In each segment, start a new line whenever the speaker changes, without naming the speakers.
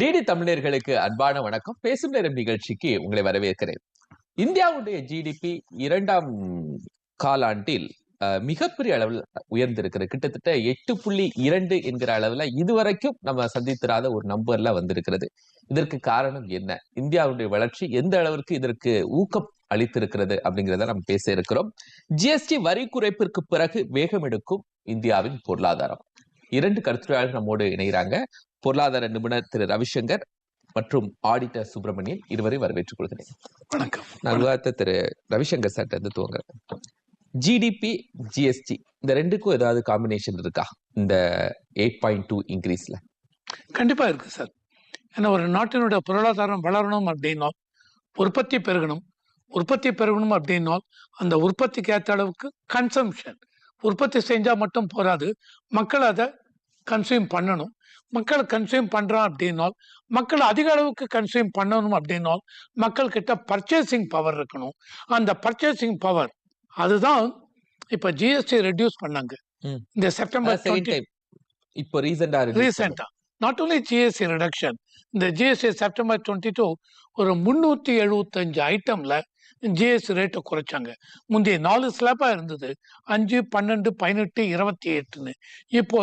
DD தமிழர்களுக்கு அன்பான வணக்கம். பேசும் நேரம் நிகழ்ச்சிக்கு உங்களை வரவேற்கிறேன். இந்தியாவுடைய ஜிடிபி இரண்டாம் காலாண்டில் மிகப்பெரிய அளவில் உயர்ந்திருக்கிறது. கிட்டத்தட்ட எட்டு புள்ளி இரண்டு என்கிற அளவுல இதுவரைக்கும் நம்ம சந்தித்திராத ஒரு நம்பர்ல வந்திருக்கிறது. இதற்கு காரணம் என்ன? இந்தியாவுடைய வளர்ச்சி எந்த அளவிற்கு இதற்கு ஊக்கம் அளித்திருக்கிறது அப்படிங்கிறத நம்ம பேச இருக்கிறோம். ஜிஎஸ்டி வரி குறைப்பிற்கு பிறகு வேகம் எடுக்கும் இந்தியாவின் பொருளாதாரம். இரண்டு கருத்துரையாளர்கள் நம்மோடு இணைகிறாங்க. பொருளாதார நிபுணர் திரு ரவிசங்கர் மற்றும் ஆடிட்டர் சுப்பிரமணியன் இருவரை வரவேற்றுக் கொள்கிறேன்.
வணக்கம்.
நான் விவாதத்தை திரு ரவிசங்கர் சார்ட்ட இருந்து துவங்குறேன். ஜிடிபி ஜிஎஸ்டி இந்த ரெண்டுக்கும் ஏதாவது காம்பினேஷன் இருக்கா? இந்த எயிட் பாயிண்ட் டூ இன்க்ரீஸ்ல
கண்டிப்பா இருக்கு சார் ஏன்னா ஒரு நாட்டினுடைய பொருளாதாரம் வளரணும் அப்படின்னா உற்பத்தி பெருகணும். உற்பத்தி பெருகணும் அப்படின்னா அந்த உற்பத்திக்கு ஏற்ற அளவுக்கு கன்சம்ஷன் உற்பத்தி செஞ்சா மட்டும் போராது மக்கள் அதை கன்சியூம் பண்ணணும். மக்கள் கன்சியூம் பண்றான் அப்படின்னா மக்கள் அதிக அளவுக்கு கன்சியூம் பண்ணணும் அப்படின்னா மக்கள் கிட்ட பர்ச்சேசிங் பவர் இருக்கணும். அந்த பர்ச்சேசிங் பவர் அதுதான் இப்ப ஜிஎஸ்டி ரெடியூஸ் பண்ணாங்க. இந்த செப்டம்பர்
இப்போ ரீசெண்டா
ரீசெண்டா நாட் ஓன்லி ஜிஎஸ்டி ரிடக்ஷன் இந்த ஜிஎஸ்டி செப்டம்பர் டுவெண்ட்டி டூ ஒரு முந்நூற்றி எழுபத்தஞ்சு ஐட்டம்ல ஜிஎஸ்டி ரேட்டை குறைச்சாங்க. முந்தைய நாலு ஸ்லாப்பாக இருந்தது. அஞ்சு பன்னெண்டு பதினெட்டு இருபத்தி எட்டுன்னு. இப்போ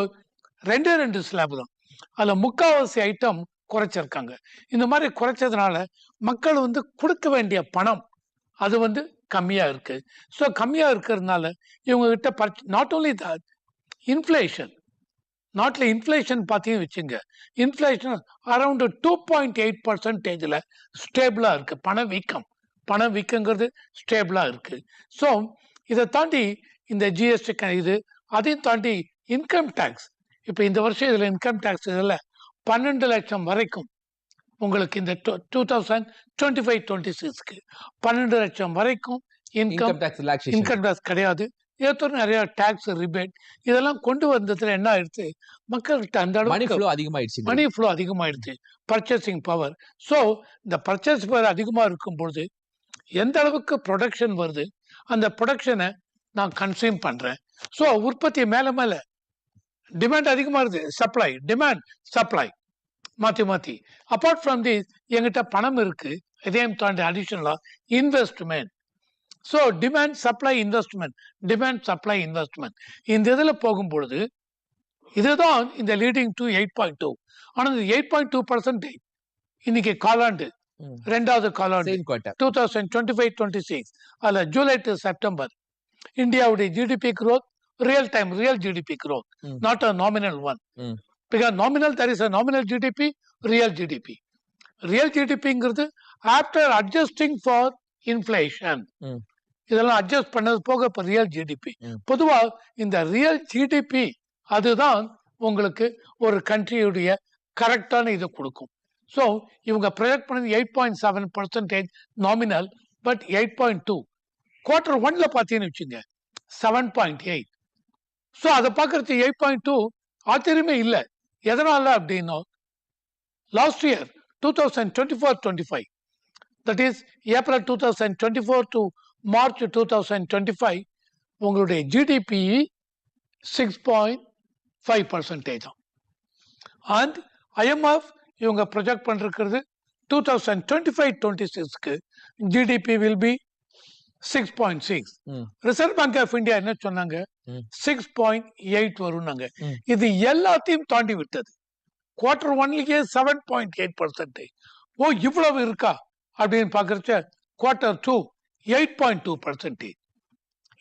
ரெண்டே ரெண்டு ஸ்லாப் தான். அதில் முக்காவாசி ஐட்டம் குறைச்சிருக்காங்க. இந்த மாதிரி குறைச்சதுனால மக்கள் வந்து கொடுக்க வேண்டிய பணம் அது வந்து கம்மியாக இருக்கு. ஸோ கம்மியாக இருக்கிறதுனால இவங்க கிட்ட பர்ச் நாட் ஓன்லி த இன்ஃப்ளேஷன் நாட்டில் இன்ஃப்ளேஷன் பார்த்தீங்கன்னு வச்சுங்க. Inflation around two point eight பர்சன்டேஜில் ஸ்டேபிளாக இருக்குது பணவீக்கம். பணவீக்கங்கிறது ஸ்டேபிளாக இருக்குது ஸோ இதை தாண்டி இந்த ஜிஎஸ்டி இது அதையும் தாண்டி இன்கம் டேக்ஸ் இப்போ இந்த வருஷம் இதில் இன்கம் டேக்ஸ் இதில் பன்னெண்டு லட்சம் வரைக்கும் உங்களுக்கு இந்த two thousand twenty five twenty சிக்ஸ்க்கு பன்னெண்டு லட்சம் வரைக்கும் இன்கம்
டாக்ஸ்
இன்கம் டேக்ஸ் கிடையாது. ஏதோ நிறைய டாக்ஸ் ரிபேட் இதெல்லாம் கொண்டு வந்ததுல என்ன ஆயிடுச்சு? மக்கள்கிட்ட அந்த அளவுக்கு
அதிகமாயிடுச்சு.
மணி ஃப்ளோ அதிகமாயிடுச்சு. பர்ச்சேசிங் பவர் ஸோ இந்த பர்ச்சேஸ் பவர் அதிகமாக இருக்கும் பொழுது எந்த அளவுக்கு ப்ரொடக்ஷன் வருது அந்த ப்ரொடக்ஷனை நான் கன்சியூம் பண்ணுறேன் ஸோ உற்பத்தி மேலே மேலே டிமாண்ட் அதிகமாக இருக்குது சப்ளை டிமாண்ட் சப்ளை மாற்றி மாற்றி அப்பார்ட் ஃப்ரம் தி எங்கிட்ட பணம் இருக்குது இதையும் தாண்டி அடிஷ்னலாக investment so demand supply investment demand supply investment இந்த இதில் போகும்பொழுது இதுதான் இந்த leading to eight point two ஆனால் இந்த எயிட் பாயிண்ட் டூ பர்சன்டேஜ் இன்னைக்கு காலாண்டு. ரெண்டாவது காலாண்டு two thousand twenty five twenty six அதில் ஜூலை டு செப்டம்பர் இந்தியாவுடைய GDP growth real time real GDP
hmm.
Not a nominal one. Because nominal there is a nominal GDP real GDP real ஜிடிபிங்கிறது after adjusting for inflation. இதெல்லாம் adjust பண்ணது போக இப்போ real GDP
ம்.
பொதுவா இந்த real GDP அதுதான் உங்களுக்கு ஒரு கண்ட்ரியுடைய கரெக்டான இதை கொடுக்கும். ஸோ இவங்க ப்ரொஜெக்ட் பண்ணது eight point seven percentage nominal but eight point two quarter ஒன்ல பார்த்தீங்கன்னு வச்சுங்க செவன் பாயிண்ட் எயிட் ஸோ அதை பார்க்கறது எயிட் பாயிண்ட் டூ ஆச்சரியமே இல்லை. எதனால அப்படின்னா last year two thousand twenty four twenty five that is April two thousand twenty four to March two thousand twenty five உங்களுடைய GDP six point five percentage and IMF இவங்க project பண்ணிருக்கிறது two thousand twenty five twenty சிக்ஸ்க்கு GDP will be six point six. Reserve Bank of India என்ன சொன்னாங்க. Six point eight வரும்னாங்க. இது எல்லாத்தையும் தாண்டி விட்டது. Quarter ஒன்லயே செவன் பாயிண்ட் எயிட் பர்சன்டேஜ் ஓ இவ்வளவு இருக்கா? அப்படின்னு பார்க்கறச்ச quarter two eight point two percentage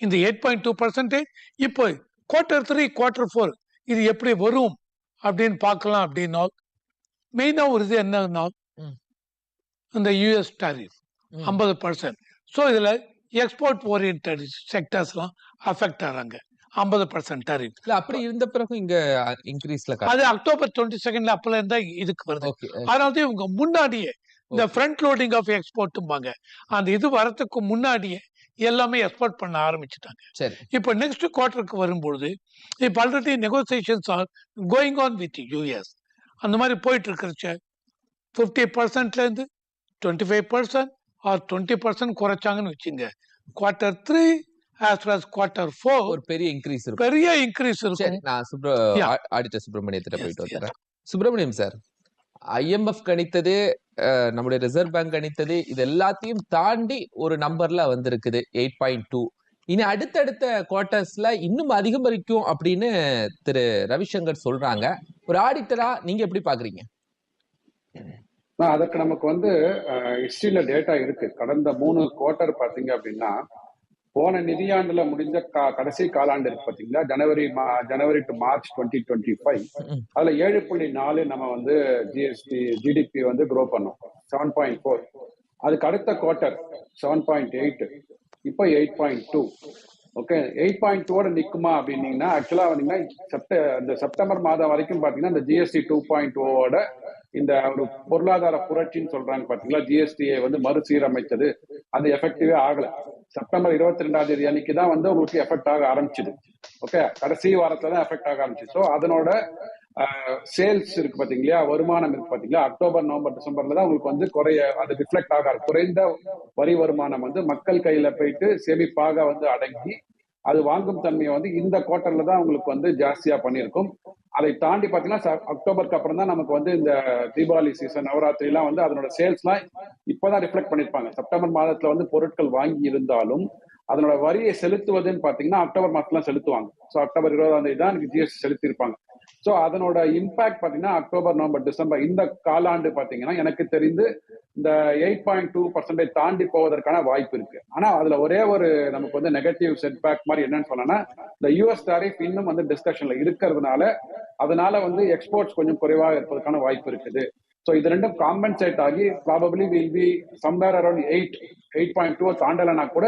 இந்த எயிட் பாயிண்ட் டூ பர்சன்டேஜ் இப்போ குவார்டர் த்ரீ குவார்டர் ஃபோர் இது எப்படி வரும்? அப்படின்னு பார்க்கலாம் அப்படின்னா மெயினாக ஒரு இது என்னன்னா. இந்த யூஎஸ் டாரிஃப். ஐம்பது பர்சன்ட் ஸோ இதில் எக்ஸ்போர்ட் ஓரியன்ட் செக்டர்ஸ்லாம் அஃபெக்ட் ஆகிறாங்க ஐம்பது பர்சன்ட் டாரிஃப்
இல்ல அப்படி இருந்த பிறகு இங்க இன்க்ரீஸ்ல
அது அக்டோபர் டுவெண்ட்டி செகண்ட்ல அப்பல இருந்தா இதுக்கு வருது. அதனால தான் இவங்க முன்னாடியே இந்த. ஃப்ரண்ட் லோடிங் ஆஃப் எக்ஸ்போர்ட்டும்பாங்க அந்த இது வரதுக்கு முன்னாடியே எல்லாமே எக்ஸ்போர்ட் பண்ண ஆரம்பிச்சிட்டாங்க.
சரி.
இப்போ நெக்ஸ்ட் குவார்ட்டருக்கு வரும்பொழுது இப்போ already negotiations are going on with US அந்த மாதிரி போயிட்டு இருக்கிறச்ச fifty பர்சன்ட்லேருந்து twenty five percent or twenty percent குறைச்சாங்கன்னு வச்சுங்க. Quarter three as well as quarter four
ஒரு பெரிய இன்க்ரீஸ் இருக்கும்.
பெரிய இன்க்ரீஸ் இருக்கும்.
நான் சுப்ர ஆடிட்டர் சுப்பிரமணியத்திட்ட போயிட்டு. வந்துடுறேன் சுப்பிரமணியம் சார் ஐஎம்எஃப் கணித்தது நம்முடைய ரிசர்வ் பேங்க் கணித்தது இது எல்லாத்தையும் தாண்டி ஒரு நம்பர்ல வந்திருக்குது எயிட் பாயிண்ட் டூ இனி அடுத்தடுத்த குவார்ட்டர்ஸ்ல இன்னும் அதிகரிக்கும் அப்படின்னு திரு ரவிசங்கர் சொல்றாங்க. ஒரு ஆடிட்டரா நீங்க எப்படி பாக்குறீங்க?
அதற்கு நமக்கு வந்து ஹிஸ்டரியில டேட்டா இருக்கு. கடந்த மூணு குவார்ட்டர் பாத்தீங்க அப்படின்னா போன நிதியாண்டுல முடிஞ்ச கடைசி காலாண்டு இருக்கு பாத்தீங்களா? January January to March twenty twenty five. அதுல ஏழு புள்ளி நாலு நம்ம வந்து ஜிஎஸ்டி ஜிடிபி வந்து க்ரோ பண்ணோம். செவன் பாயிண்ட் ஃபோர் அதுக்கு அடுத்த குவார்ட்டர் செவன் பாயிண்ட் எயிட் இப்போ eight point two okay eight point two நிக்குமா அப்படின்னீங்கன்னா ஆக்சுவலா வந்தீங்கன்னா செப்ட இந்த செப்டம்பர் மாதம் வரைக்கும் பாத்தீங்கன்னா இந்த ஜிஎஸ்டி டூ பாயிண்ட் ஓவோட இந்த ஒரு பொருளாதார புரட்சின்னு சொல்றாங்க பாத்தீங்களா ஜிஎஸ்டியை வந்து மறுசீரமைத்தது. அது எஃபெக்டிவே ஆகல. செப்டம்பர் இருபத்தி ரெண்டாம் தேதி அன்னைக்கு தான் வந்து உங்களுக்கு எஃபெக்ட் ஆக ஆரம்பிச்சுது. ஓகே கடைசி வாரத்துல தான் எஃபெக்ட் ஆக ஆரம்பிச்சு ஸோ அதனோட சேல்ஸ் இருக்கு பாத்தீங்களா? வருமானம் இருக்கு பாத்தீங்களா? அக்டோபர் நவம்பர் டிசம்பர்ல தான் உங்களுக்கு வந்து குறைய அது ரிஃப்ளெக்ட் ஆகாது குறைந்த வரி வருமானம் வந்து மக்கள் கையில போயிட்டு சேமிப்பாக வந்து அடங்கி அது வாங்கும் தன்மையை வந்து இந்த குவார்டர்ல தான் உங்களுக்கு வந்து ஜாஸ்தியா பண்ணியிருக்கும். அதை தாண்டி பாத்தீங்கன்னா ச- அக்டோபருக்கு அப்புறம் தான் நமக்கு வந்து இந்த தீபாவளி சீசன் நவராத்திரி எல்லாம் வந்து அதனோட சேல்ஸ்லாம் இப்பதான் ரிஃப்ளெக்ட் பண்ணிருப்பாங்க செப்டம்பர் மாதத்துல வந்து பொருட்கள் வாங்கி இருந்தாலும் அதனோட வரியை செலுத்துவதுன்னு பாத்தீங்கன்னா அக்டோபர் மாசத்துல செலுத்துவாங்க. ஸோ அக்டோபர் இருபதாம் தேதி தான் எனக்கு ஜிஎஸ்டி செலுத்தி இருப்பாங்க ஸோ அதனோட இம்பாக்ட் பாத்தீங்கன்னா அக்டோபர் நவம்பர் டிசம்பர் இந்த காலாண்டு பாத்தீங்கன்னா எனக்கு தெரிந்து இந்த எயிட் பாயிண்ட் டூ பர்சன்டேஜ் தாண்டி போவதற்கான வாய்ப்பு இருக்கு. ஆனா அதுல ஒரே ஒரு நமக்கு வந்து நெகட்டிவ் செட்பேக் மாதிரி என்னன்னு சொன்னா இந்த யூஎஸ் டாரிஃப் இன்னும் வந்து டிஸ்கஷன்ல இருக்கிறதுனால அதனால வந்து எக்ஸ்போர்ட்ஸ் கொஞ்சம் குறைவாக இருப்பதற்கான வாய்ப்பு இருக்குது. ஸோ இது ரெண்டும் காம்பன்சேட் ஆகி probably will be somewhere around eight eight point two தாண்டலைனா கூட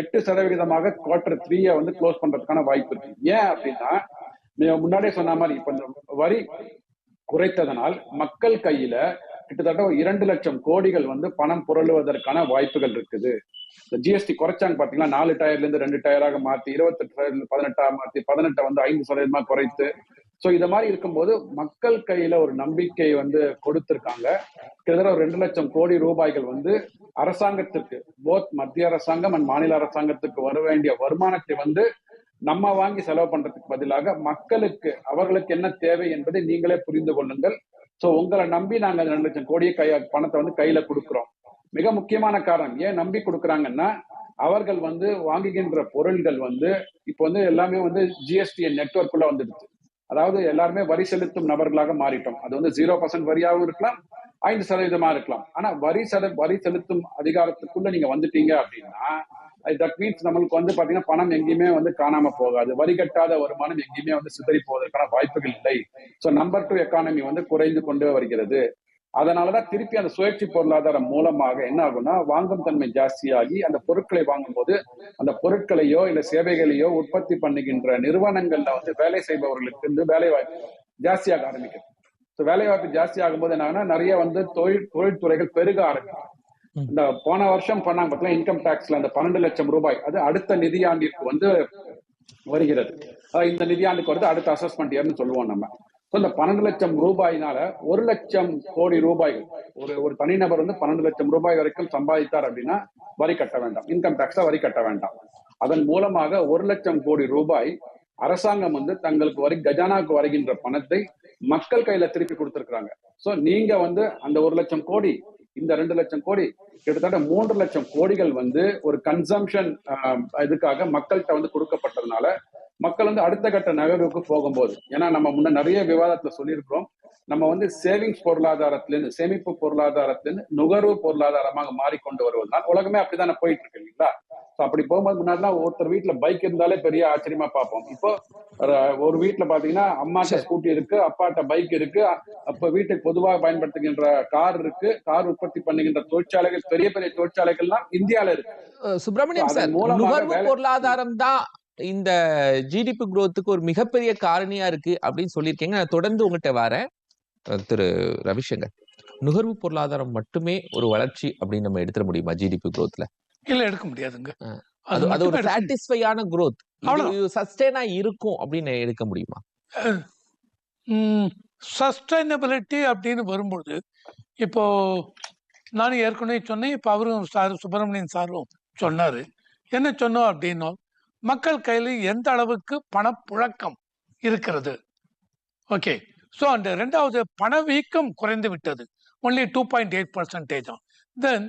எட்டு சதவிகிதமாக குவார்டர் த்ரீயை வந்து க்ளோஸ் பண்றதுக்கான வாய்ப்பு இருக்கு. ஏன் அப்படின்னா முன்னாடியே சொன்ன மாதிரி இப்ப இந்த வரி குறைத்ததனால் மக்கள் கையில கிட்டத்தட்ட ஒரு இரண்டு லட்சம் கோடிகள் வந்து பணம் புரளுவதற்கான வாய்ப்புகள் இருக்குது. இந்த ஜிஎஸ்டி குறைச்சாங்க பாத்தீங்களா? நாலு டயர்ல இருந்து ரெண்டு டயராக மாத்தி இருபத்தெட்டு டயர்ல இருந்து பதினெட்டா மாத்தி பதினெட்டை வந்து ஐந்து சதவீதமா குறைத்து. சோ இத மாதிரி இருக்கும்போது மக்கள் கையில ஒரு நம்பிக்கை வந்து கொடுத்திருக்காங்க. கிட்டத்தட்ட ஒரு ரெண்டு லட்சம் கோடி ரூபாய்கள் வந்து அரசாங்கத்திற்கு போத் மத்திய அரசாங்கம் அண்ட் மாநில அரசாங்கத்துக்கு வர வேண்டிய வருமானத்தை வந்து நம்ம வாங்கி செலவு பண்றதுக்கு பதிலாக மக்களுக்கு அவர்களுக்கு என்ன தேவை என்பதை நீங்களே புரிந்து கொள்ளுங்கள். சோ உங்களை நம்பி நாங்க ரெண்டு லட்சம் கோடியை கை பணத்தை வந்து கையில கொடுக்குறோம். மிக முக்கியமான காரணம் ஏன் நம்பி கொடுக்குறாங்கன்னா அவர்கள் வந்து வாங்குகின்ற பொருள்கள் வந்து இப்போ வந்து எல்லாமே வந்து ஜிஎஸ்டி நெட்ஒர்க்குள்ள வந்துடுச்சு. அதாவது எல்லாருமே வரி செலுத்தும் நபர்களாக மாறிட்டோம். அது வந்து ஜீரோ பர்சன்ட் வரியாகவும் இருக்கலாம் ஐந்து சதவீதமா இருக்கலாம். ஆனா வரி செல வரி செலுத்தும் அதிகாரத்துக்குள்ள நீங்க வந்துட்டீங்க அப்படின்னா தட் மீன்ஸ் நம்மளுக்கு வந்து பாத்தீங்கன்னா பணம் எங்கேயுமே வந்து காணாம போகாது. வரி கட்டாத வருமானம் எங்கேயுமே வந்து சிதறி போவதற்கான வாய்ப்புகள் இல்லை. சோ நம்பர் டூ எக்கானமி வந்து குறைந்து கொண்டு வருகிறது. அதனாலதான் திருப்பி அந்த சுழற்சி பொருளாதாரம் மூலமாக என்ன ஆகும்னா வாங்கும் தன்மை ஜாஸ்தியாகி அந்த பொருட்களை வாங்கும்போது அந்த பொருட்களையோ இல்ல சேவைகளையோ உற்பத்தி பண்ணுகின்ற நிறுவனங்கள்ல வந்து வேலை செய்பவர்களுக்கு வந்து வேலை வாய்ப்பு ஜாஸ்தியாக ஆரம்பிக்கிறது ஸோ வேலை வாய்ப்பு ஜாஸ்தி ஆகும்போது என்ன நிறைய வந்து தொழில் தொழில்துறைகள் பெருக ஆரம்பிக்கும் இந்த போன வருஷம் பண்ணாங்க பார்த்தீங்கன்னா இன்கம் டாக்ஸ்ல அந்த பன்னெண்டு லட்சம் ரூபாய். அது அடுத்த நிதியாண்டிற்கு வந்து வருகிறது. இந்த நிதியாண்டுக்கு வருது அடுத்த அசஸ்மெண்ட் இயர்னு சொல்லுவோம் நம்ம. இந்த பன்னெண்டு லட்சம் ரூபாயினால ஒரு லட்சம் கோடி ரூபாய்கள் ஒரு ஒரு தனிநபர் வந்து பன்னெண்டு லட்சம் ரூபாய் வரைக்கும் சம்பாதித்தார் அப்படின்னா வரி கட்ட வேண்டாம். இன்கம் டாக்ஸா வரி கட்ட வேண்டாம். அதன் மூலமாக ஒரு லட்சம் கோடி ரூபாய் அரசாங்கம் வந்து தங்களுக்கு வரி கஜானாவுக்கு வருகின்ற பணத்தை மக்கள் கையில திருப்பி கொடுத்திருக்கிறாங்க. சோ நீங்க வந்து அந்த ஒரு லட்சம் கோடி இந்த ரெண்டு லட்சம் கோடி கிட்டத்தட்ட மூன்று லட்சம் கோடிகள் வந்து ஒரு கன்சம்ஷன் இதுக்காக மக்கள்கிட்ட வந்து கொடுக்கப்பட்டதுனால மக்கள் வந்து அடுத்த கட்ட நகர்வுக்கு போகும்போது ஏன்னா நம்ம முன்ன நிறைய விவாதத்துல சொல்லியிருக்கிறோம் நம்ம வந்து சேவிங்ஸ் பொருளாதாரத்திலிருந்து சேமிப்பு பொருளாதாரத்திலிருந்து நுகர்வு பொருளாதாரமாக மாறிக்கொண்டு வருவதுனால் உலகமே அப்படிதானே போயிட்டு இருக்கு இல்லைங்களா? அப்படி போகும்போது முன்னாடிலாம் ஒருத்தர் வீட்டுல பைக் இருந்தாலே பெரிய ஆச்சரியமா பார்ப்போம். இப்போ ஒரு வீட்டுல பாத்தீங்கன்னா அம்மாட்ட ஸ்கூட்டி இருக்கு அப்பாட்ட பைக் இருக்கு. அப்ப வீட்டுக்கு பொதுவாக பயன்படுத்துகின்ற கார் இருக்கு. கார் உற்பத்தி பண்ணுகின்ற தொழிற்சாலைகள் பெரிய பெரிய தொழிற்சாலைகள்லாம் இந்தியால இருக்கு.
சுப்பிரமணியம் சார் நுகர்வு பொருளாதாரம் தான் இந்த ஜிடிபி growthக்கு ஒரு மிகப்பெரிய காரணியா இருக்கு அப்படின்னு சொல்லியிருக்கீங்க. நான் தொடர்ந்து உங்கள்கிட்ட வரேன். திரு ரவிசங்கர் நுகர்வு பொருளாதாரம் மட்டுமே ஒரு வளர்ச்சி அப்படின்னு நம்ம எடுத்துட முடியுமா ஜிடிபி growthல?
இல்ல எடுக்க முடியாதுங்க. அது
அது ஒரு. சாட்டிஸ்ஃபையான growth. சஸ்டெயினா இருக்கும் அப்படின்னு எடுக்க முடியுமா?
சஸ்டைனபிலிட்டி அப்படின்னு வரும்பொழுது இப்போ நானும் ஏற்கனவே சொன்னேன் இப்போ அவரும் சார் சுப்பிரமணியன் சாரும் சொன்னாரு. என்ன சொன்னோம் அப்படின்னா மக்கள் கையில் எந்த அளவுக்கு பணப்புழக்கம் இருக்கிறது? ஓகே. ஸோ அந்த ரெண்டாவது பணவீக்கம் குறைந்து விட்டது. Only two point eight percentage then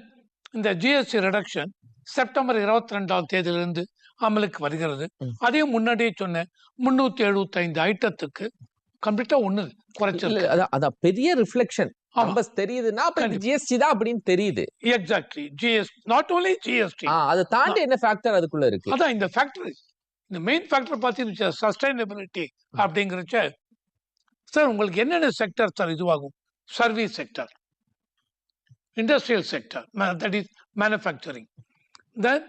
இந்த ஜிஎஸ்டி ரிடக்ஷன் செப்டம்பர் இருபத்தி ரெண்டாம் தேதியிலிருந்து அமலுக்கு வருகிறது. அதையும் முன்னாடியே சொன்னேன் முன்னூத்தி எழுபத்தி ஐந்து ஐட்டத்துக்கு கம்ப்ளீட்டா ஒண்ணு குறைச்சிருக்கு.
அதான் பெரிய ரிஃப்ளெக்ஷன். நம்பர்ஸ் தெரியுதுன்னா அப்ப. ஜிஎஸ்டி தான் அப்படின்னு தெரியுது.
Exactly GST not only GST
அதை தாண்டி என்ன ஃபேக்டர் அதுக்குள்ள இருக்கு?
அதான் இந்த ஃபேக்டர் இந்த மெயின் ஃபேக்டர் பார்த்தீங்கன்னா சஸ்டைனபிலிட்டி அப்படிங்கிறச்ச சார் உங்களுக்கு என்னென்ன செக்டர் சார் இதுவாகும்? Service sector industrial sector that is manufacturing then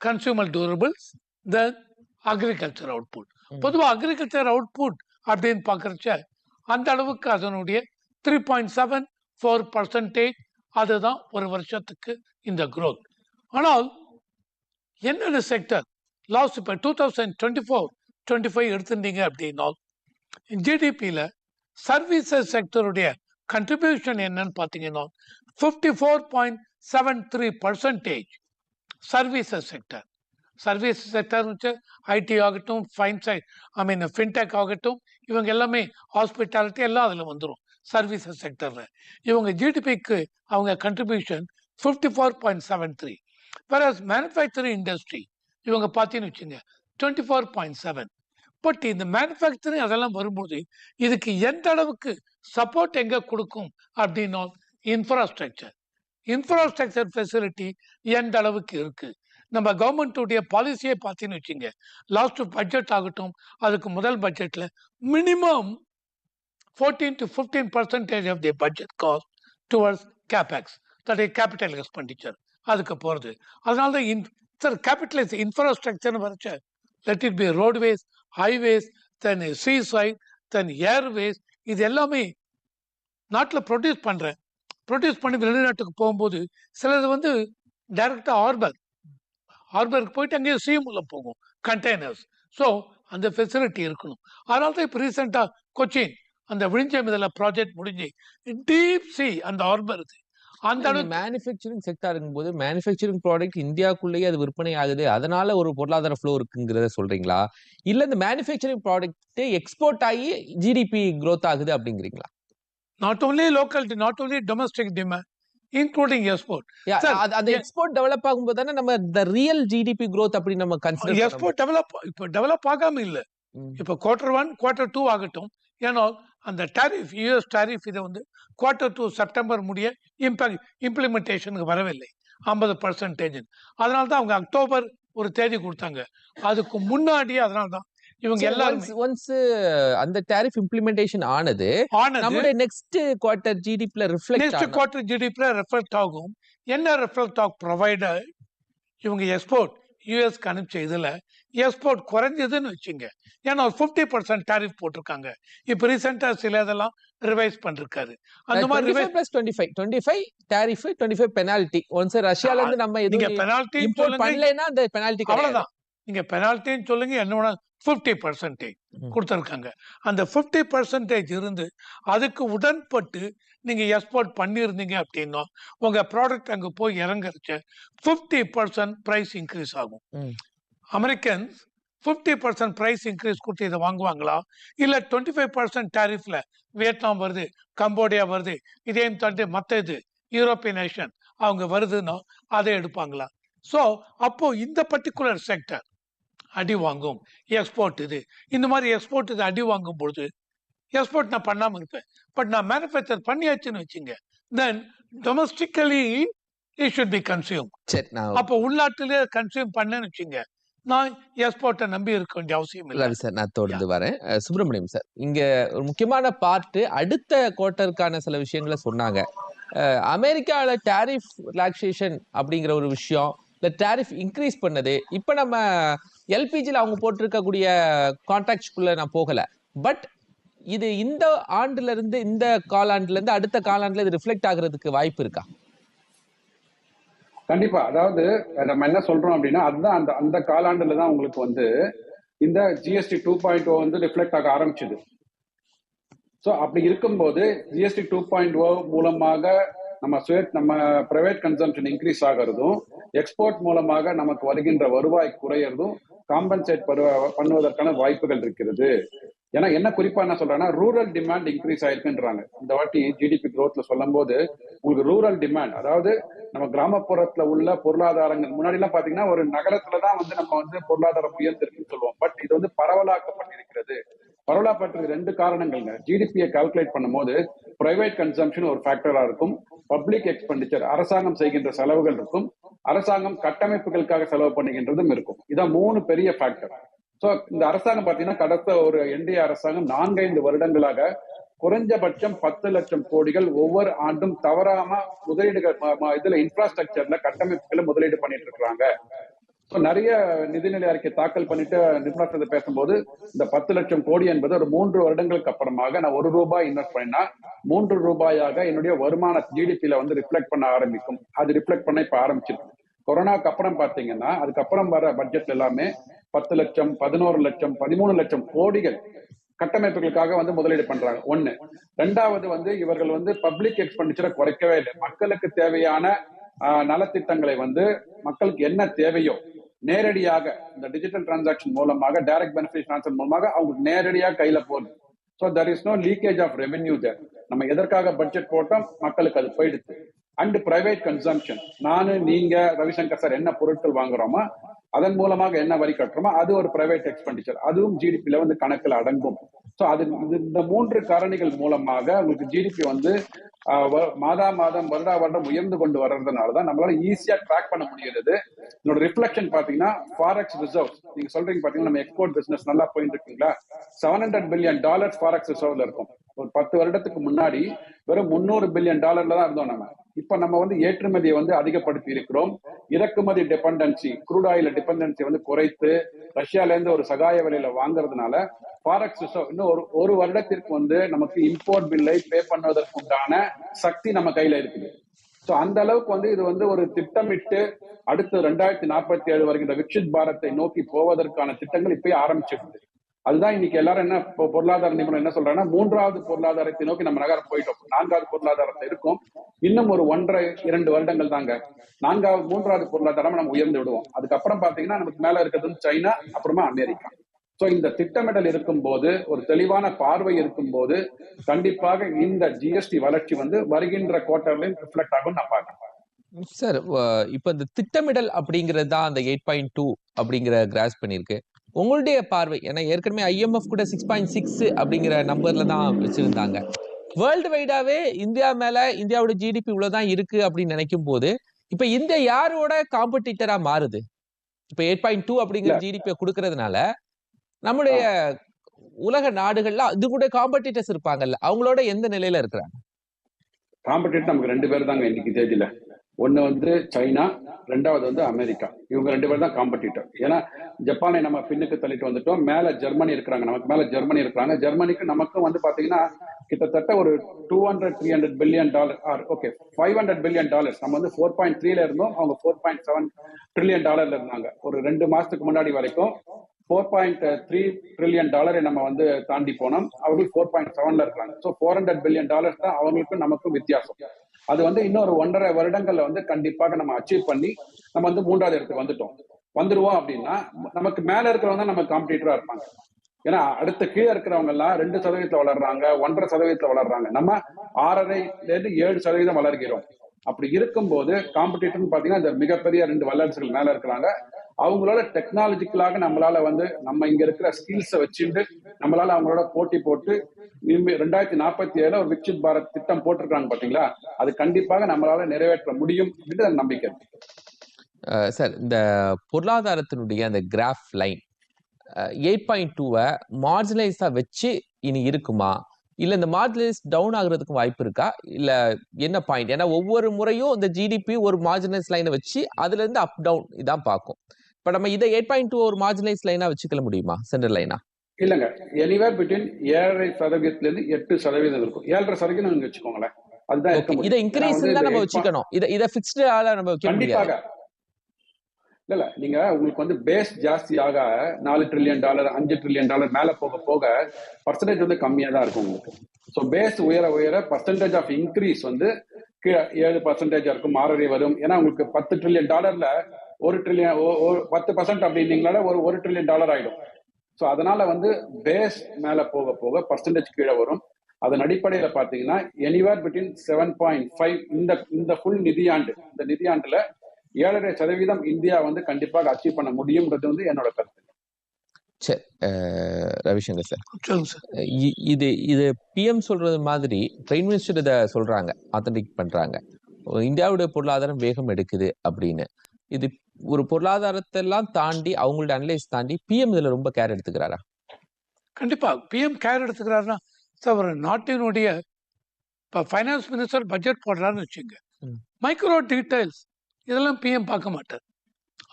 consumer durables then agriculture output. பொதுவாக அக்ரிகல்ச்சர் அவுட்புட் அப்படின்னு பார்க்குறச்ச அந்த அளவுக்கு அதனுடைய three point seven four percentage அதுதான் ஒரு வருஷத்துக்கு இந்த growth. ஆனால் என்னென்ன செக்டர் லாஸ்ட் இப்போ two thousand twenty four twenty five எடுத்துட்டீங்க அப்படின்னா ஜிடிபியில் சர்வீசஸ் செக்டருடைய கண்ட்ரிபியூஷன் என்னன்னு பார்த்தீங்கன்னா fifty four point seven three percentage services sector. Service sector வச்சு ஐடி ஆகட்டும் fine side I mean fintech ஆகட்டும் இவங்க எல்லாமே ஹாஸ்பிட்டாலிட்டி எல்லாம் அதில் வந்துடும் சர்வீசஸ் செக்டரில். இவங்க ஜிடிபிக்கு அவங்க contribution fifty four point seven three வேற மேனுஃபேக்சரிங் இண்டஸ்ட்ரி இவங்க பார்த்தீங்கன்னு வச்சுங்க twenty four point seven but இந்த மேனுஃபேக்சரிங் அதெல்லாம் வரும்போது இதுக்கு எந்த அளவுக்கு சப்போர்ட் எங்கே கொடுக்கும் அப்படின்னா இன்ஃப்ராஸ்ட்ரக்சர் இன்ஃப்ராஸ்ட்ரக்சர் ஃபெசிலிட்டி எந்த அளவுக்கு இருக்குது நம்ம கவர்மெண்ட்டுடைய பாலிசியை பார்த்தீங்கன்னு வச்சுங்க லாஸ்ட் பட்ஜெட் ஆகட்டும் அதுக்கு முதல் பட்ஜெட்டில் minimum fourteen to fifteen percentage of the budget cost towards capex that capital expenditure அதுக்கு போகிறது அதனால தான் இன் சார் கேபிட்டலைஸ் இன்ஃப்ராஸ்ட்ரக்சர்னு வரைச்ச let it be roadways highways then sea side then airways இது எல்லாமே நாட்டில் ப்ரொடியூஸ் பண்ணுறேன் ப்ரொடியூஸ் பண்ணி வெளிநாட்டுக்கு போகும்போது சிலது வந்து டைரெக்டாக ஹார்பர் ஹார்பருக்கு போயிட்டு அங்கேயே சீ உள்ள போகும் கண்டெய்னர்ஸ் ஸோ அந்த ஃபெசிலிட்டி இருக்கணும். அதனால தான் இப்போ ரீசெண்டாக கொச்சின் அந்த விழிஞ்சம் இதில் ப்ராஜெக்ட் முடிஞ்சு டீப் சி அந்த ஹார்பர் இது. அந்த அளவுக்கு
மேனுஃபேக்சரிங் செக்டர் இருக்கும்போது மேனுஃபேக்சரிங் ப்ராடக்ட் இந்தியாக்குள்ளேயே அது விற்பனை ஆகுது. அதனால ஒரு பொருளாதார ஃப்ளோ இருக்குங்கிறத சொல்றீங்களா? இல்ல இந்த மேனுஃபேக்சரிங் ப்ராடக்ட் எக்ஸ்போர்ட் ஆகி ஜிடிபி growth ஆகுது அப்படிங்கிறீங்களா?
Not only local not only domestic demand including export
அது- அந்த. எக்ஸ்போர்ட் டெவலப் ஆகும்போது தானே நம்ம த ரியல் ஜிடிபி growth அப்படி நம்ம கன்சிடர்
எக்ஸ்போர்ட் டெவலப் இப்போ டெவலப் ஆகாம இல்லை. இப்போ குவார்டர் ஒன் குவார்டர் டூ ஆகட்டும். ஏன்னா அந்த டாரிஃப் யூஎஸ் டாரிஃப் இதை வந்து குவார்டர் டூ செப்டம்பர் முடிய இம்பாக்ட் இம்ப்ளிமெண்டேஷனுக்கு வரவில்லை. ஐம்பது பர்சன்டேஜ் அதனால தான் அவங்க அக்டோபர் ஒரு தேதி கொடுத்தாங்க. அதுக்கு முன்னாடியே அதனால தான் இவங்க எல்லாருமே.
ஒன்ஸ் அந்த டாரிஃப் இம்ப்ளிமெண்டேஷன் ஆனது நம்மளுடைய நெக்ஸ்ட் குவார்டர் ஜிடிபில ரிஃப்ளெக்ட்
நெக்ஸ்ட் குவார்டர் ஜிடிபியில் ரெஃப்ளெக்ட் ஆகும். என்ன ரெஃப்ளெக்ட் ஆகும்? ப்ரொவைடர் இவங்க எக்ஸ்போர்ட் யூஎஸ்க்கு அனுப்பிச்ச இதில் எக்ஸ்போர்ட் குறைஞ்சதுன்னு வச்சுங்க. ஏன்னா ஒரு ஃபிஃப்டி பர்சன்ட் டாரிஃப் போட்டிருக்காங்க. இப்போ ரீசெண்டாக சில இதெல்லாம் ரிவைஸ் பண்ணிருக்காரு. அந்த மாதிரி revise
plus twenty five twenty five tariff twenty five penalty once ரஷ்யால இருந்து நம்ம
நீங்க பெனால்ட்டி
பண்ணலைன்னா அந்த பெனால்டி
அவ்வளவுதான். நீங்க பெனால்ட்டின்னு சொல்லுங்க என்னோட ஃபிஃப்டி பர்சன்டேஜ். கொடுத்துருக்காங்க அந்த ஃபிஃப்டி பர்சன்டேஜ் இருந்து அதுக்கு உடன்பட்டு நீங்க எக்ஸ்போர்ட் பண்ணியிருந்தீங்க அப்படின்னா உங்க ப்ராடக்ட் அங்க போய் இறங்குறச்ச ஃபிஃப்டி பர்சன்ட் ப்ரைஸ் இன்க்ரீஸ் ஆகும். Americans fifty percent price increase கொடுத்து இதை வாங்குவாங்களா இல்ல டுவெண்ட்டி ஃபைவ் பர்சன்ட் டாரிஃப்ல வியட்நாம் வருது கம்போடியா வருது இதையும் தாண்டி மற்ற இது யூரோப்பியன் நேஷன் அவங்க வருதுன்னா அதை எடுப்பாங்களா ஸோ அப்போ இந்த பர்டிகுலர் செக்டர் அடி வாங்கும். எக்ஸ்போர்ட் இது. இந்த மாதிரி எக்ஸ்போர்ட் இது அடி வாங்கும் பொழுது எக்ஸ்போர்ட் நான் பண்ணாம இருப்பேன். பட் நான் மேனுஃபேக்சர் பண்ணியாச்சுன்னு வச்சுங்க then domestically it should be consume அப்போ உள்நாட்டிலே கன்சியூம் பண்ணேன்னு வச்சுங்க நான் எக்ஸ்போர்ட்டை நம்பி இருக்க வேண்டிய அவசியம் இல்லை.
சார் நான் தொடர்ந்து வரேன். சுப்பிரமணியம் சார் இங்க ஒரு முக்கியமான பார்ட் அடுத்த குவார்ட்டருக்கான சில விஷயங்களை சொன்னாங்க. அஹ் அமெரிக்கால டாரிஃப் ரிலாக்ஸேஷன் அப்படிங்கிற ஒரு விஷயம் இந்த டேரிஃப் இன்க்ரீஸ் பண்ணது. இப்போ நம்ம எல்பிஜியில் அவங்க போட்டிருக்கக்கூடிய கான்ட்ராக்ட்ஸ்குள்ள நான் போகலை. பட் இது இந்த ஆண்டுலேருந்து இந்த காலாண்டுலேருந்து அடுத்த காலாண்டில் இது ரிஃப்ளெக்ட் ஆகிறதுக்கு வாய்ப்பு இருக்கா?
கண்டிப்பா. அதாவது நம்ம என்ன சொல்றோம் அப்படின்னா அதுதான் அந்த அந்த காலாண்டுல தான் உங்களுக்கு வந்து இந்த ஜிஎஸ்டி டூ பாயிண்ட் ஓ வந்து ரிஃப்ளெக்ட் ஆக ஆரம்பிச்சது. ஸோ அப்படி இருக்கும்போது ஜிஎஸ்டி டூ பாயிண்ட் ஓ மூலமாக நம்ம ஸ்வேட் நம்ம பிரைவேட் கன்சம்ஷன் இன்க்ரீஸ் ஆகிறதும் எக்ஸ்போர்ட் மூலமாக நமக்கு வருகின்ற வருவாய் குறையறதும் காம்பன்சேட் பண்ணுவதற்கான வாய்ப்புகள் இருக்கிறது. ஏன்னா என்ன குறிப்பா என்ன சொல்றேன்னா ரூரல் டிமாண்ட் இன்க்ரீஸ் ஆயிருக்குன்றாங்க. இந்த வாட்டி ஜிடிபி க்ரோத்ல சொல்லும் போது உங்களுக்கு ரூரல் டிமாண்ட் அதாவது நம்ம கிராமப்புறத்துல உள்ள பொருளாதாரங்கள் முன்னாடி எல்லாம் பாத்தீங்கன்னா ஒரு நகரத்துல தான் வந்து நம்ம வந்து பொருளாதாரம் உயர்ந்திருக்குன்னு சொல்லுவோம். பட் இது வந்து பரவலாக்கப்பட்டிருக்கிறது. பரவலாக்கப்பட்டிருக்கு ரெண்டு காரணங்கள்ங்க. ஜிடிபியை கால்குலேட் பண்ணும்போது பிரைவேட் கன்சம்ஷன் ஒரு ஃபேக்டரா இருக்கும். பப்ளிக் எக்ஸ்பெண்டிச்சர் அரசாங்கம் செய்கின்ற செலவுகள் இருக்கும். அரசாங்கம் கட்டமைப்புகளுக்காக செலவு பண்ணுகின்றதும் இருக்கும். இதான் மூணு பெரிய ஃபேக்டர் சோ இந்த அரசாங்கம் பாத்தீங்கன்னா கடத்த ஒரு என்டிஏ அரசாங்கம் நான்கைந்து வருடங்களாக குறைஞ்சபட்சம் பத்து லட்சம் கோடிகள் ஒவ்வொரு ஆண்டும் தவறாம முதலீடுகள் இதுல இன்ஃப்ராஸ்ட்ரக்சர்ல கட்டமைப்புகளை முதலீடு பண்ணிட்டு இருக்காங்க நிறைய நிதிநிலை அறிக்கை தாக்கல் பண்ணிட்டு நிபுணர் பேசும்போது இந்த பத்து லட்சம் கோடி என்பது ஒரு மூன்று வருடங்களுக்கு அப்புறமாக நான் ஒரு ரூபாய் இன்வெஸ்ட் பண்ணா மூன்று ரூபாயாக என்னுடைய வருமான ஜிடிபியில வந்து ரிஃப்ளெக்ட் பண்ண ஆரம்பிக்கும். அது ரிஃப்ளெக்ட் பண்ண இப்ப ஆரம்பிச்சிருக்கு. கொரோனாக்கு அப்புறம் பாத்தீங்கன்னா அதுக்கப்புறம் வர பட்ஜெட் எல்லாமே பத்து லட்சம் பதினோரு லட்சம் பதிமூணு லட்சம் கோடிகள் கட்டமைப்புகளுக்காக வந்து முதலீடு பண்றாங்க. ஒண்ணு. ரெண்டாவது வந்து இவர்கள் வந்து பப்ளிக் எக்ஸ்பெண்டிச்சரை குறைக்கவே இல்லை. மக்களுக்கு தேவையான நலத்திட்டங்களை வந்து மக்களுக்கு என்ன தேவையோ நேரடியாக இந்த டிஜிட்டல் டிரான்சாக்ஷன் மூலமாக டைரக்ட் பெனிஃபிட் ட்ரான்ஸ்ஃபர் மூலமாக அவங்களுக்கு நேரடியாக கையில போகுது so there is no leakage of revenue there நம்ம எதற்காக பட்ஜெட் போட்டோம்? மக்களுக்கு அது போயிடுது. அண்ட் பிரைவேட் கன்சம்ஷன் நானு நீங்க ரவிசங்கர் சார் என்ன பொருட்கள் வாங்குறோமோ அதன் மூலமாக என்ன வரி கட்டுறோமோ அது ஒரு பிரைவேட் எக்ஸ்பெண்டிச்சர் அதுவும் ஜிடிபியில வந்து கணக்கில் அடங்கும். ஸோ அது இந்த மூன்று காரணிகள் மூலமாக உங்களுக்கு ஜிடிபி வந்து மாதா மாதம் வருடா வருடம் உயர்ந்து கொண்டு வர்றதுனால தான் நம்மளால ஈஸியா ட்ராக் பண்ண முடியுது என்னோட ரிஃப்ளெக்ஷன் பாத்தீங்கன்னா ஃபாரெக்ஸ் ரிசர்வ் நீங்க சொல்றீங்க பாத்தீங்கன்னா நம்ம எக்ஸ்போர்ட் பிசினஸ் நல்லா போயிட்டு இருக்கீங்களா? Seven hundred billion dollar forex ரிசர்வ்ல இருக்கும். ஒரு பத்து வருடத்துக்கு முன்னாடி வெறும் முந்நூறு பில்லியன் டாலர்ல தான் இருந்தோம் நம்ம. இப்ப நம்ம வந்து ஏற்றுமதியை வந்து அதிகப்படுத்தி இருக்கிறோம். இறக்குமதி டிபெண்டன்சி குரூட் ஆயில் டிபெண்டன்சி வந்து குறைத்து ரஷ்யால இருந்து ஒரு சகாய விலையில வாங்குறதுனால ஃபாரக்ஸ் ரிசர்வ் இன்னும் ஒரு ஒரு வருடத்திற்கு வந்து நமக்கு இம்போர்ட் பில்லை பே பண்ணுவதற்குண்டான சக்தி நம்ம கையில இருக்குது. சோ அந்த அளவுக்கு வந்து இது வந்து ஒரு திட்டமிட்டு அடுத்து ரெண்டாயிரத்தி நாற்பத்தி ஏழு வருகின்ற விக்ஷித் பாரத்தை நோக்கி போவதற்கான திட்டங்கள் இப்பயே ஆரம்பிச்சிருக்கு அதுதான் இன்னைக்கு எல்லாரும் என்ன பொருளாதார நிபுணர் என்ன சொல்றாங்கன்னா மூன்றாவது பொருளாதாரத்தை நோக்கி நம்ம நகரம் போயிட்டோம். நான்காவது பொருளாதாரத்தை இருக்கும். இன்னும் ஒரு ஒன்றரை இரண்டு வருடங்கள் தாங்க. நான்காவது மூன்றாவது பொருளாதாரம் நம்ம உயர்ந்து விடுவோம். அதுக்கப்புறம் பாத்தீங்கன்னா நமக்கு மேல இருக்கிறது சைனா அப்புறமா அமெரிக்கா. சோ இந்த திட்டமிடல் இருக்கும்போது ஒரு தெளிவான பார்வை இருக்கும்போது கண்டிப்பாக இந்த ஜிஎஸ்டி வளர்ச்சி வந்து வருகின்ற குவார்டர்லயும் ரிஃப்ளெக்ட் ஆகும் நான் பார்க்கிறேன்.
சார் இப்ப இந்த திட்டமிடல் அப்படிங்கிறது தான் அந்த எயிட் பாயிண்ட் டூ அப்படிங்கிற கிராஸ் பண்ணிருக்கு உங்களுடைய பார்வை. ஏன்னா ஏற்கனவே ஐஎம்எஃப் கூட சிக்ஸ் பாயிண்ட் சிக்ஸ் அப்படிங்கிற நம்பர்ல தான் வச்சிருந்தாங்க. வேர்ல்டு வைடாவே இந்தியா மேல இந்தியாவோட ஜிடிபி இவ்வளவுதான் இருக்கு அப்படின்னு நினைக்கும் போது இப்ப இந்தியா யாரோட காம்படிட்டரா மாறுது? இப்ப எயிட் பாயிண்ட் டூ அப்படிங்கிற. ஜிடிபியை கொடுக்கறதுனால நம்முடைய உலக நாடுகள்ல இது கூட காம்படிட்டர்ஸ் இருப்பாங்கல்ல அவங்களோட எந்த நிலையில இருக்கிறாங்க?
காம்படிட்டர் நமக்கு ரெண்டு பேர் தாங்க இன்னைக்கு தேதியில. ஒண்ணு வந்து சைனா ரெண்டாவது வந்து அமெரிக்கா. இவங்க ரெண்டு பேர் தான் காம்படிட்டர் ஏன்னா ஜப்பானை நம்ம பின்னுக்கு தள்ளிட்டு வந்துட்டோம். மேல ஜெர்மனி இருக்கிறாங்க. நமக்கு மேல ஜெர்மனி இருக்கிறாங்க. ஜெர்மனிக்கு நமக்கும் வந்து பாத்தீங்கன்னா கிட்டத்தட்ட ஒரு two hundred three hundred billion dollar or okay five hundred billion dollars நம்ம வந்து ஃபோர் பாயிண்ட் த்ரீல இருந்தோம். அவங்க ஃபோர் பாயிண்ட் செவன் ட்ரில்லியன் டாலர்ல இருந்தாங்க. ஒரு ரெண்டு மாசத்துக்கு முன்னாடி வரைக்கும் ஃபோர் பாயிண்ட் த்ரீ ட்ரில்லியன் டாலரை நம்ம வந்து தாண்டி போனோம். அவர்கள் ஃபோர் பாயிண்ட் செவன்ல இருக்காங்க so four hundred billion dollars தான் அவங்களுக்கும் நமக்கும் வித்தியாசம். அது வந்து இன்னொரு ஒன்றரை வருடங்கள்ல வந்து கண்டிப்பாக நம்ம அச்சீவ் பண்ணி நம்ம வந்து மூன்றாவது இடத்துக்கு வந்துட்டோம். வந்துருவோம் அப்படின்னா நமக்கு மேல இருக்கிறவங்க தான் நம்ம காம்படிட்டரா இருப்பாங்க. ஏன்னா அடுத்த கீழே இருக்கிறவங்க எல்லாம் ரெண்டு சதவீதத்துல வளர்றாங்க ஒன்றரை சதவீதத்துல வளர்றாங்க. நம்ம ஆறரைல இருந்து ஏழு சதவீதம் வளர்கிறோம். அப்படி இருக்கும்போது காம்படிட்டர்னு பாத்தீங்கன்னா இந்த மிகப்பெரிய ரெண்டு வல்லரசுகள் மேல இருக்கிறாங்க. அவங்களோட டெக்னாலஜிக்கலாக நம்மளால வந்து நம்ம இங்க இருக்கிற ஸ்கில்ஸை வச்சுட்டு நம்மளால அவங்களோட போட்டி போட்டு ரெண்டாயிரத்தி நாற்பத்தி ஏழுல ஒரு விக்சித் பாரத் திட்டம் போட்டிருக்காங்க பாத்தீங்களா அது கண்டிப்பாக நம்மளால நிறைவேற்ற முடியும் அப்படின்றது நம்பிக்கை.
சார் இந்த பொருளாதாரத்தினுடைய அந்த கிராஃப் லைன் எயிட் பாயிண்ட் டூவை மார்ஜினலைஸா வச்சு இனி இருக்குமா? இல்ல இந்த மார்ஜினலைஸ் டவுன் ஆகுறதுக்கு வாய்ப்பு இருக்கா? இல்ல என்ன பாயிண்ட் ஏன்னா ஒவ்வொரு முறையும் இந்த ஜிடிபி ஒரு மார்ஜினலைஸ் லைனை வச்சு அதுல இருந்து அப் டவுன் இதான் பார்க்கும். இப்ப நம்ம இதை எயிட் பாயிண்ட் டூ ஒரு மார்ஜினலைஸ் லைனா வச்சுக்கல முடியுமா? சென்ட்ரல் லைனா
இல்லங்க. எனிவேர் பிட்வீன் ஏழரை சதவீதத்துல இருந்து எட்டு சதவீதம் இருக்கும். ஏழரை சதவீதம் வச்சுக்கோங்களேன். அதுதான்.
இதை இன்க்ரீஸ் தான் நம்ம
8
வச்சுக்கணும். இதை இதை ஃபிக்ஸ்டு ஆளா நம்ம வைக்க முடியாது.
இல்ல இல்ல நீங்க உங்களுக்கு வந்து பேஸ் ஜாஸ்தியாக நாலு ட்ரில்லியன் டாலர் அஞ்சு ட்ரில்லியன் டாலர் மேல போக போக பர்சன்டேஜ் வந்து கம்மியா தான் இருக்கும் உங்களுக்கு. ஸோ பேஸ் உயர உயர பர்சன்டேஜ் ஆஃப் இன்க்ரீஸ் வந்து கீழே ஏழு பர்சன்டேஜ் இருக்கும் மாறவே வரும். ஏன்னா உங்களுக்கு பத்து ட்ரில்லியன் டாலர்ல ஒரு ட்ரில்லியன் பத்து பர்சன்ட் அப்படின்னீங்களா ஒரு ஒரு ட்ரில்லியன் டாலர் ஆயிடும். ஸோ அதனால வந்து பேஸ் மேல போக போக பர்சன்டேஜ் கீழே வரும். அதன் அடிப்படையில பாத்தீங்கன்னா anywhere between seven point five இந்த இந்த ஃபுல் நிதியாண்டு இந்த நிதியாண்டுல ஏழரை சதவீதம் இந்தியா வந்து கண்டிப்பாக அச்சீவ் பண்ண முடியும்ன்றது வந்து என்னோட கருத்து.
சரி ரவிசங்கர் சார்.
சொல்லுங்க சார்.
இ- இது இது பிஎம் சொல்றது மாதிரி பிரைம் மினிஸ்டர் இதை சொல்றாங்க ஆத்தன்டிக் பண்றாங்க. இந்தியாவுடைய பொருளாதாரம் வேகம் எடுக்குது அப்படின்னு. இது ஒரு பொருளாதாரத்தெல்லாம் தாண்டி அவங்களோட அனலைஸ் தாண்டி பிஎம் இதுல ரொம்ப கேர் எடுத்துக்கிறாரா?
கண்டிப்பா. பிஎம் கேர் எடுத்துக்கிறாருன்னா சார் ஒரு நாட்டினுடைய இப்போ ஃபைனான்ஸ் மினிஸ்டர் பட்ஜெட் போடுறாருன்னு வச்சுங்க. மைக்ரோ டீடைல்ஸ் இதெல்லாம் பிஎம் பார்க்க மாட்டார்.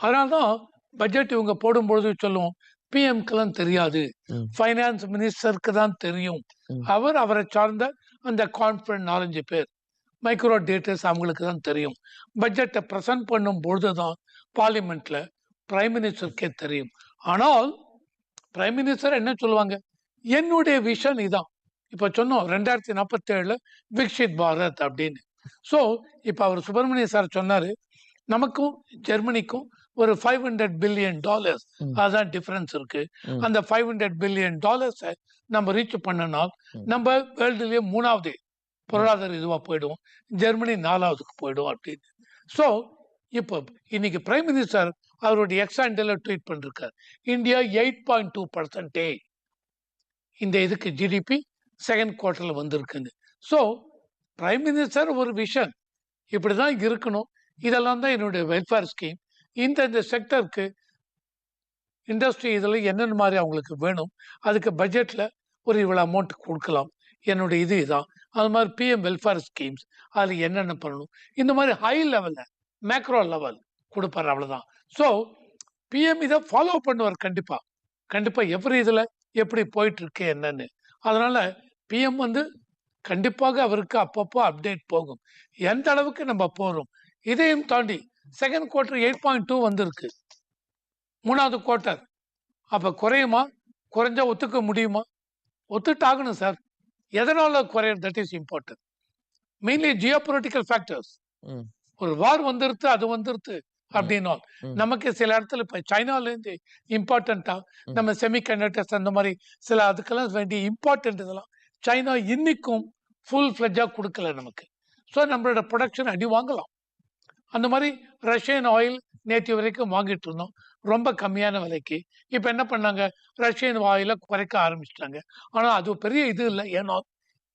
அதனால தான் பட்ஜெட் இவங்க போடும்பொழுது சொல்லுவோம் பிஎம்க்கெல்லாம் தெரியாது. ஃபைனான்ஸ் மினிஸ்டருக்கு தான் தெரியும். அவர் அவரை சார்ந்த அந்த கான்ஃபிடன்ட் நாலஞ்சு பேர் மைக்ரோ டீடைல்ஸ் அவங்களுக்கு தான் தெரியும் பட்ஜெட்டை ப்ரெசென்ட் பண்ணும் பொழுது தான் பார்லிமெண்ட்ல பிரைம் மினிஸ்டருக்கே தெரியும். ஆனால் பிரைம் மினிஸ்டர் என்ன சொல்லுவாங்க? என்னுடைய விஷன் இதான். இப்ப சொன்னோம் ரெண்டாயிரத்தி நாற்பத்தி ஏழுல விக்ஷித் பாரத் அப்படின்னு. ஸோ இப்ப அவர் சுப்பிரமணிய சார் சொன்னாரு நமக்கும் ஜெர்மனிக்கும் ஒரு ஃபைவ் ஹண்ட்ரட் பில்லியன் டாலர்ஸ்
ம்.
அதான் டிஃபரன்ஸ் இருக்கு. அந்த ஃபைவ் ஹண்ட்ரட் பில்லியன் டாலர்ஸை நம்ம ரீச் பண்ணனால். நம்ம வேர்ல்டுலயே மூணாவது பொருளாதார இதுவா போயிடும் ஜெர்மனி நாலாவதுக்கு போயிடும் அப்படின்னு. ஸோ இப்போ இன்னைக்கு பிரைம் மினிஸ்டர் அவருடைய எக்ஸாண்டில் ட்வீட் பண்ணிருக்கார். India eight point two percentage இந்த இதுக்கு ஜிடிபி செகண்ட் குவார்டர்ல வந்திருக்குன்னு. ஸோ பிரைம் மினிஸ்டர் ஒரு விஷன் இப்படிதான் இருக்கணும். இதெல்லாம் தான் என்னுடைய வெல்ஃபேர் ஸ்கீம் இந்த இந்த செக்டருக்கு இண்டஸ்ட்ரி இதில் என்னென்ன மாதிரி அவங்களுக்கு வேணும் அதுக்கு பட்ஜெட்டில் ஒரு இவ்வளோ அமௌண்ட் கொடுக்கலாம். என்னுடைய இது இதான். அது மாதிரி பிஎம் வெல்ஃபேர் ஸ்கீம்ஸ் அதில் என்னென்ன பண்ணணும். இந்த மாதிரி ஹை லெவலில் மேக்ரோ லெவல் கொடுப்பார் அவ்வளோதான் ஸோ பிஎம் இதை ஃபாலோ பண்ணுவார் கண்டிப்பாக கண்டிப்பாக எவ்ரி இதில் எப்படி போயிட்டுருக்கு என்னன்னு. அதனால் பிஎம் வந்து கண்டிப்பாக அவருக்கு அப்பப்போ அப்டேட் போகும். எந்த அளவுக்கு நம்ம போகிறோம் இதையும் தாண்டி second quarter eight point two வந்திருக்கு. மூணாவது குவார்ட்டர் அப்போ குறையுமா? குறைஞ்சா ஒத்துக்க முடியுமா? ஒத்துட்டாகணும் சார். எதனால குறையும் that is important mainly geo political factors. ஒரு வார் வந்துருத்து அது வந்துருத்து அப்படின்னா. நமக்கு சில இடத்துல இப்ப சைனால இருந்து இம்பார்ட்டண்டா
ம்.
நம்ம செமி கண்டக்டர்ஸ் அந்த மாதிரி சில அதுக்கெல்லாம் வேண்டிய இம்பார்ட்டன்ட் இதெல்லாம் சைனா இன்னைக்கும் ஃபுல் ஃபிளஜா கொடுக்கல நமக்கு. ஸோ நம்மளோட ப்ரொடக்ஷன் அடி வாங்கலாம். அந்த மாதிரி ரஷ்யன் ஆயில் நேற்று வரைக்கும் வாங்கிட்டு இருந்தோம் ரொம்ப கம்மியான விலைக்கு. இப்போ என்ன பண்ணாங்க? ரஷ்யன் ஆயிலை குறைக்க ஆரம்பிச்சிட்டாங்க. ஆனால் அது பெரிய இது இல்லை. ஏன்னா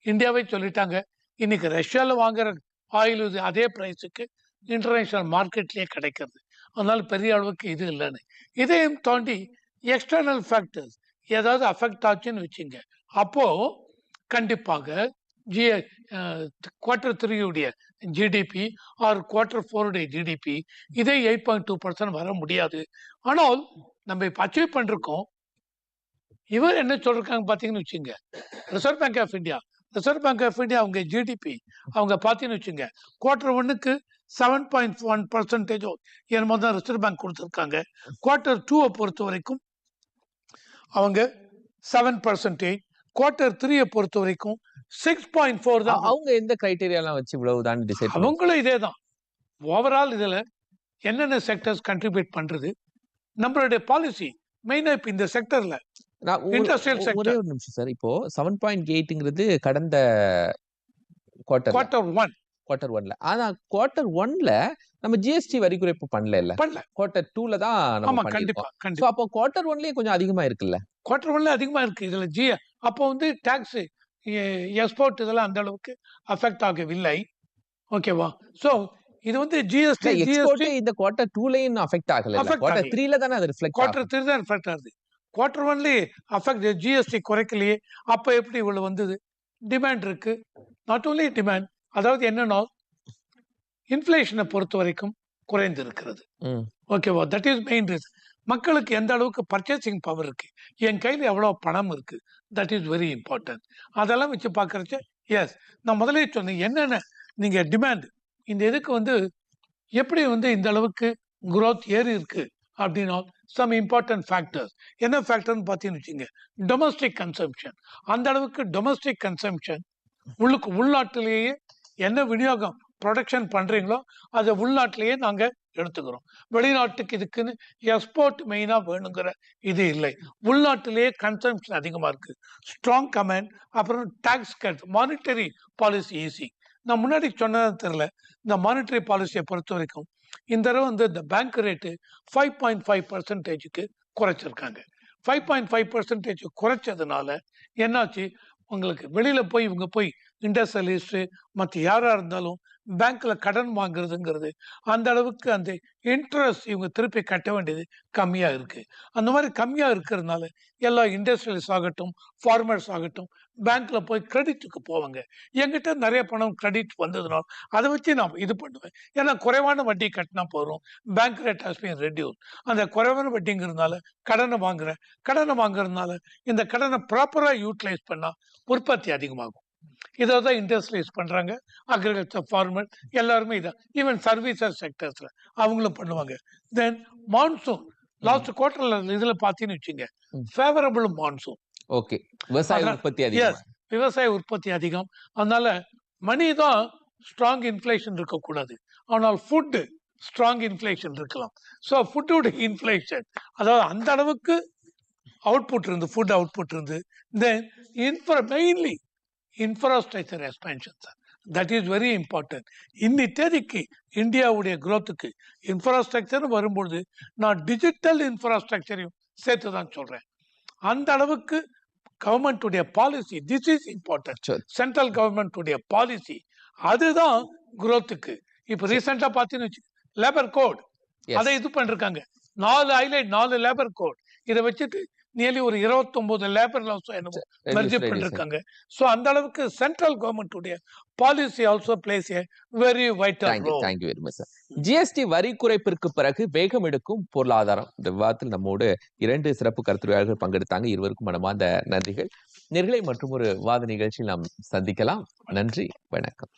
இந்தியாவே சொல்லிட்டாங்க இன்னைக்கு ரஷ்யாவில் வாங்குற ஆயில் இது அதே ப்ரைஸுக்கு இன்டர்நேஷனல் மார்க்கெட்லேயே கிடைக்கிறது. அதனால பெரிய அளவுக்கு இது இல்லைன்னு. இதையும் தாண்டி எக்ஸ்டர்னல் ஃபேக்டர்ஸ் ஏதாவது அஃபெக்ட் ஆச்சுன்னு வச்சுங்க. அப்போ கண்டிப்பாக ஜி குவார்டர் த்ரீயுடைய ஜிடிபி ஆர் குவார்டர் ஃபோருடைய ஜிடிபி இதே எயிட் பாயிண்ட் டூ பர்சன்ட் வர முடியாது. ஆனால் நம்ம இப்போ அச்சீவ் பண்ணிருக்கோம். இவர் என்ன சொல்றாங்க பார்த்தீங்கன்னு வச்சுங்க Reserve Bank of India Reserve Bank of India அவங்க ஜிடிபி அவங்க பார்த்தீங்கன்னு வச்சுங்க குவார்டர் ஒன்னுக்கு செவன் பாயிண்ட் ஒன் பர்சன்டேஜோ என்னமோ தான் ரிசர்வ் பேங்க் கொடுத்துருக்காங்க. குவார்டர் டூவை பொறுத்த வரைக்கும் அவங்க செவன் பர்சன்டேஜ் குவார்டர் த்ரீயை பொறுத்த வரைக்கும் சிக்ஸ் பாயிண்ட் ஃபோர் தான்
அவங்க எந்த கிரைட்டீரியா எல்லாம் வச்சு இவ்வளவுதான் டிசைட்
அவங்களும் இதே தான். ஓவரால் இதில் என்னென்ன செக்டர்ஸ் கண்ட்ரிபியூட் பண்ணுறது நம்மளுடைய பாலிசி மெயினாக இப்போ இந்த செக்டரில்
ஒ-
sector.
ஒரே ஒரு நிமிஷம் சார் இப்போ செவன் பாயிண்ட் எயிட்ங்கிறது கடந்த குவார்டர்
குவார்டர் ஒன்
குவார்டர் ஒன்ல ஆனா குவார்டர் ஒன்ல நம்ம ஜிஎஸ்டி வரி குறைப்பு பண்ணல. இல்ல
பண்ணல
குவார்டர் டூல தான் நம்ம
கண்டிப்பா
அப்போ குவார்டர் ஒன்லயே கொஞ்சம் அதிகமா இருக்குல்ல?
குவார்டர் ஒன்ல அதிகமா இருக்கு இதுல ஜி அப்போ வந்து டாக்ஸ் எக்ஸ்போர்ட் இதெல்லாம் அந்த அளவுக்கு அஃபெக்ட் ஆகவில்லை. ஓகேவா சோ இது வந்து ஜிஎஸ்டி ஜிஎஸ்டி
இந்த குவார்டர் டூலயும் அஃபெக்ட் ஆகல. குவார்டர். த்ரீல தானே அது ரிஃப்ளெக்ட்
குவார்டர் த்ரீ தான் எஃபெக்ட் ஆகுது. குவார்டர் ஒன்லயே அஃபெக்ட் ஜிஎஸ்டி குறைக்கலையே. அப்போ எப்படி இவ்வளவு வந்தது? டிமாண்ட் இருக்கு. நாட் ஓன்லி டிமாண்ட் அதாவது என்னன்னா இன்ஃப்ளேஷனை பொறுத்த வரைக்கும் குறைந்து இருக்கிறது ஓகேவா தட் இஸ் மெயின் ரீசன் மக்களுக்கு எந்த அளவுக்கு பர்ச்சேசிங் பவர் இருக்கு? என் கையில் எவ்வளோ பணம் இருக்கு? தட் இஸ் வெரி இம்பார்ட்டன்ட் அதெல்லாம் வச்சு பார்க்குறச்ச எஸ் நான் முதலே சொன்னேன் என்னென்ன நீங்கள் டிமாண்ட் இந்த இதுக்கு வந்து எப்படி வந்து இந்த அளவுக்கு குரோத் ஏறி இருக்கு? அப்படின்னா சம் இம்பார்ட்டன்ட் ஃபேக்டர்ஸ் என்ன ஃபேக்டர்னு பார்த்தீங்கன்னு வச்சுங்க டொமஸ்டிக் கன்சம்ஷன் அந்த அளவுக்கு டொமஸ்டிக் கன்சம்ஷன் உள்ளுக்கு உள்நாட்டிலேயே என்ன விநியோகம் ப்ரொடக்ஷன் பண்ணுறீங்களோ அதை உள்நாட்டிலேயே நாங்கள் எடுத்துக்கிறோம். வெளிநாட்டுக்கு இதுக்குன்னு எக்ஸ்போர்ட் மெயினா வேணுங்கிற இது இல்லை. உள்நாட்டிலேயே கன்சம்ஷன் அதிகமா இருக்கு. ஸ்ட்ராங் கமெண்ட் அப்புறம் tax cut monetary policy easy நான் முன்னாடி சொன்னதான் தெரியல. இந்த மானிட்டரி பாலிசியை பொறுத்த வரைக்கும் இந்த தடவை வந்து இந்த bank rate five point five பர்சன்டேஜுக்கு குறைச்சிருக்காங்க. ஃபைவ் பாயிண்ட் ஃபைவ் பர்சன்டேஜ் குறைச்சதுனால என்னாச்சு? உங்களுக்கு வெளியில போய் இவங்க போய் இண்டஸ்ட்ரியலிஸ்ட் மற்ற யாரா இருந்தாலும் பேங்க்ல கடன் வாங்குறதுங்கிறது அந்த அளவுக்கு அந்த இன்ட்ரெஸ்ட் இவங்க திருப்பி கட்ட வேண்டியது கம்மியா இருக்கு. அந்த மாதிரி கம்மியா இருக்கிறதுனால எல்லா இண்டஸ்ட்ரியல்ஸ் ஆகட்டும் ஃபார்மர்ஸ் ஆகட்டும் பேங்க்ல போய் கிரெடிட்டுக்கு போவாங்க. எங்கிட்ட நிறைய பணம் கிரெடிட் வந்ததுனால அதை வச்சு நான் இது பண்ணுவேன். ஏன்னா குறைவான வட்டி கட்டினா போதும். Bank rate has been reduce அந்த குறைவான வட்டிங்கிறதுனால கடனை வாங்குறேன். கடனை வாங்குறதுனால இந்த கடனை ப்ராப்பராக யூட்டிலைஸ் பண்ணால் உற்பத்தி அதிகமாகும். இதை தான் இண்டஸ்ட்ரியலைஸ் பண்றாங்க. அக்ரிகல்ச்சர் ஃபார்மர் எல்லாருமே இதான். ஈவன் சர்வீசஸ் செக்டர்ஸ்ல அவங்களும் பண்ணுவாங்க. தென் மான்சூன் லாஸ்ட் குவார்டர்ல இதுல பாத்தீங்கன்னு வச்சுங்க. ஃபேவரபிள் மான்சூன்
ஓகே விவசாய உற்பத்தி அதிகம்.
விவசாய உற்பத்தி அதிகம். அதனால மணி தான் ஸ்ட்ராங் இன்ஃப்ளேஷன் இருக்கக்கூடாது. ஆனால் ஃபுட் ஸ்ட்ராங் இன்ஃப்ளேஷன் இருக்கலாம். ஸோ ஃபுட்டோட இன்ஃப்ளேஷன் அதாவது அந்த அளவுக்கு அவுட்புட் இருந்து ஃபுட் அவுட்புட் இருந்து then infra mainly infrastructure expansion sir that is very important இன்னி தேதிக்கு இந்தியாவுடைய growth-க்கு இன்ஃப்ராஸ்ட்ரக்சர் வரும்பொழுது நான் டிஜிட்டல் இன்ஃப்ராஸ்ட்ரக்சரையும் சேர்த்து தான் சொல்றேன். அந்த அளவுக்கு கவர்மெண்ட்டுடைய policy this is important. Central கவர்மெண்ட்டுடைய policy அதுதான் growth-க்கு. இப்போ ரீசெண்டா பார்த்தீங்கன்னு லேபர் கோட். அதை இது பண்ணிருக்காங்க. நாலு ஹைலைட் நாலு லேபர் கோட் இதை வச்சுட்டு நியர்லி ஒரு 29 லேபர் லாஸ் என்னமோ மெர்ஜ். பண்ணிருக்காங்க. ஸோ அந்த அளவுக்கு central கவர்மெண்ட்டுடைய policy also plays a very vital
thank you very much sir GST வரி குறைப்பிற்கு பிறகு வேகம் எடுக்கும் பொருளாதாரம். இந்த விவாதத்தில் நம்மோடு இரண்டு சிறப்பு கருத்துரையாளர்கள் பங்கெடுத்தாங்க. இருவருக்கும் மனமார்ந்த நன்றிகள். நேர்களை மற்றும் ஒரு வாத நிகழ்ச்சியில் நாம் சந்திக்கலாம். நன்றி வணக்கம்.